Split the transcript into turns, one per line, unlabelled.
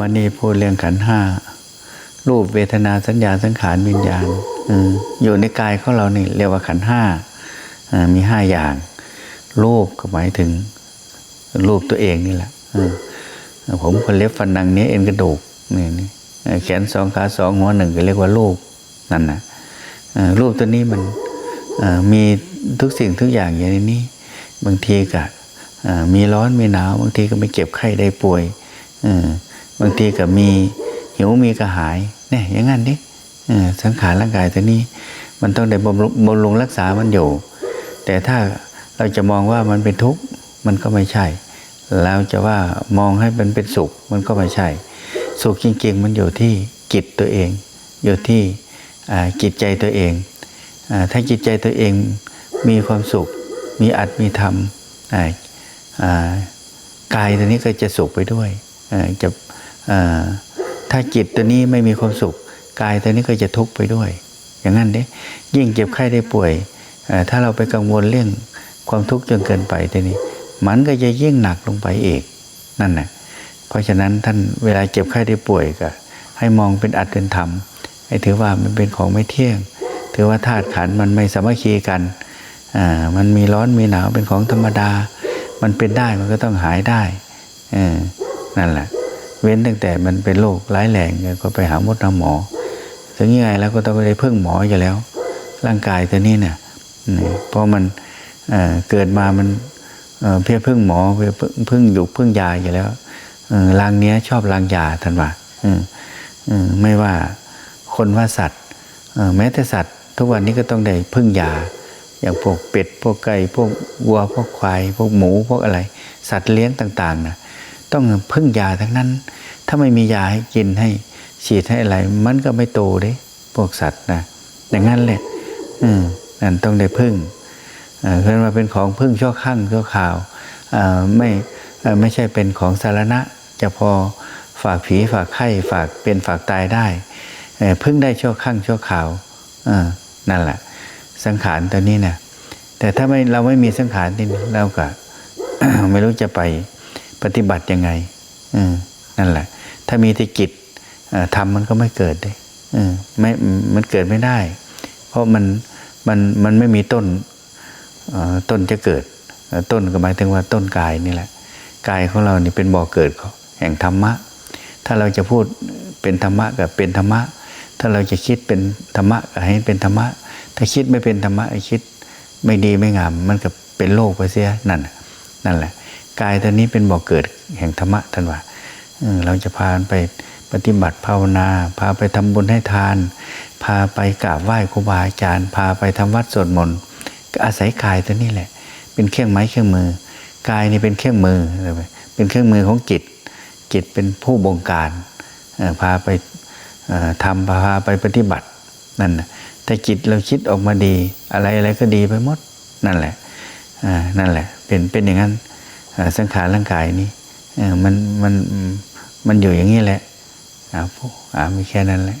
วันนี้พูดเรื่องขันห้ารูปเวทนาสัญญาสังขารวิญญาณออยู่ในกายของเรานี่เรียกว่าขันห้ามีห้าอย่าง รูปก็หมายถึง รูปตัวเองนี่แหละอืมผมคนเล็บฟันหนังเนี้ยเอ็นกระดูกนี่นี่แขนสองขาสองหัวหนึ่งก็เรียกว่ารูปนั่นนะรูปตัวนี้มันมีทุกสิ่งทุกอย่างอย่างนี้ บางทีก็มีร้อนมีหนาวบางทีก็ไม่เจ็บไข้ได้ป่วยอ บางทีก็มีหิวมีกระหายเนี่ยอย่างนั้นดิสังขารร่างกายตัวนี้ มันต้องได้บำรุงบำรุงรักษามันอยู่ แต่ถ้าเราจะมองว่ามันเป็นทุกข์มันก็ไม่ใช่เราจะว่ามองให้มันเป็นสุขมันก็ไม่ใช่ สุขจริงๆ มันอยู่ที่จิตตัวเอง อยู่ที่จิตใจตัวเองอถ้าจิตใจตัวเองมีความสุข มีอัตมีธรรมกายตัวนี้ก็จะสุขไปด้วยจะ ถ้าจิตตัวนี้ไม่มีความสุข กายตัวนี้ก็จะทุกข์ไปด้วย อย่างนั้นเด้ยิ่งเจ็บไข้ได้ป่วย ถ้าเราไปกังวลเรื่องความทุกข์จนเกินไปทีนี้ มันก็จะยิ่งหนักลงไปอีกนั่นนะเพราะฉะนั้นท่านเวลาเจ็บไข้ได้ป่วยก็ ให้มองเป็นอัตเป็นธรรมให้ถือว่ามันเป็นของไม่เที่ยง ถือว่าธาตุขันมันไม่สามัคคีกันมันมีร้อนมีหนาวเป็นของธรรมดา มันเป็นได้มันก็ต้องหายได้นั่นแหละ เว้นตั้งแต่มันเป็นโรคร้ายแรงก็ไปหาหมดหาหมอ ถึงยังไงแล้วก็ต้องไปได้พึ่งหมออยู่แล้ว ร่างกายตัวนี้เนี่ยเพราะมันเเกิดมามันเอ่อพียพึ่งหมอเพียพึ่งพึ่งอยู่พึ่งยาอยู่แล้วรางเนี้ยชอบรางยาทันว่าไม่ว่าคนว่าสัตว์แม้แต่สัตว์ ทุกวันนี้ก็ต้องได้พึ่งยา อย่างพวกเป็ดพวกไก่พวกวัวพวกควาย พวกหมูพวกอะไร สัตว์เลี้ยงต่าง ๆนะ ต้องพึ่งยาทั้งนั้น ถ้าไม่มียาให้กินให้ฉีดให้อะไร มันก็ไม่โตเด้พวกสัตว์นะอย่างนั้นแหละ อืมนั่นต้องได้พึ่งเอ่อเพราะว่าเป็นของพึ่งชั่วข้างชั่วข่าวอ่อไม่ไม่ใช่เป็นของสารณะ จะพอฝากผีฝากไข้ฝากเป็นฝากตายได้เอ่อพึ่งได้ชั่วข้างชั่วข่าวนั่นแหละ สังขารตัวนี้เนี่ยแต่ถ้าไม่เราไม่มีสังขารนี่เราก็ไม่รู้จะไป ปฏิบัติยังไงนั่นแหละ ถ้ามีแต่จิตเอ่อทำมันก็ไม่เกิดเลยเออไม่มันเกิดไม่ได้ เพราะมันมันมันไม่มีต้นต้นจะเกิดต้นก็หมายถึงว่าต้นกายนี่แหละกายของเรานี่เป็นบ่อเกิดของแห่งธรรมะ ถ้าเราจะพูดเป็นธรรมะกับเป็นธรรมะ ถ้าเราจะคิดเป็นธรรมะก็ให้เป็นธรรมะ ถ้าคิดไม่เป็นธรรมะไอคิดไม่ดีไม่งาม มันก็เป็นโลกไปเสียนั่นนั่นแหละ กายตัวนี้เป็นบ่อเกิดแห่งธรรมะท่านว่าเราจะพาไปปฏิบัติภาวนา พาไปทำบุญให้ทาน พาไปกราบไหว้ครูบาอาจารย์ พาไปทำวัดสวดมนต์ก็อาศัยกายตัวนี้แหละ เป็นเครื่องไม้เครื่องมือ กายนี่เป็นเครื่องมือ เป็นเครื่องมือของจิตจิตเป็นผู้บงการพาไปทำพาไปปฏิบัตินั่นนะแต่จิตเราคิดออกมาดี อะไรอะไรก็ดีไปหมดนั่นแหละนั่นแหละเป็นเป็นอย่างนั้น สังขารร่างกายนี้มันมันมันอยู่อย่างนี้แหละอ่าผู้อ่ามีแค่นั้นแหละ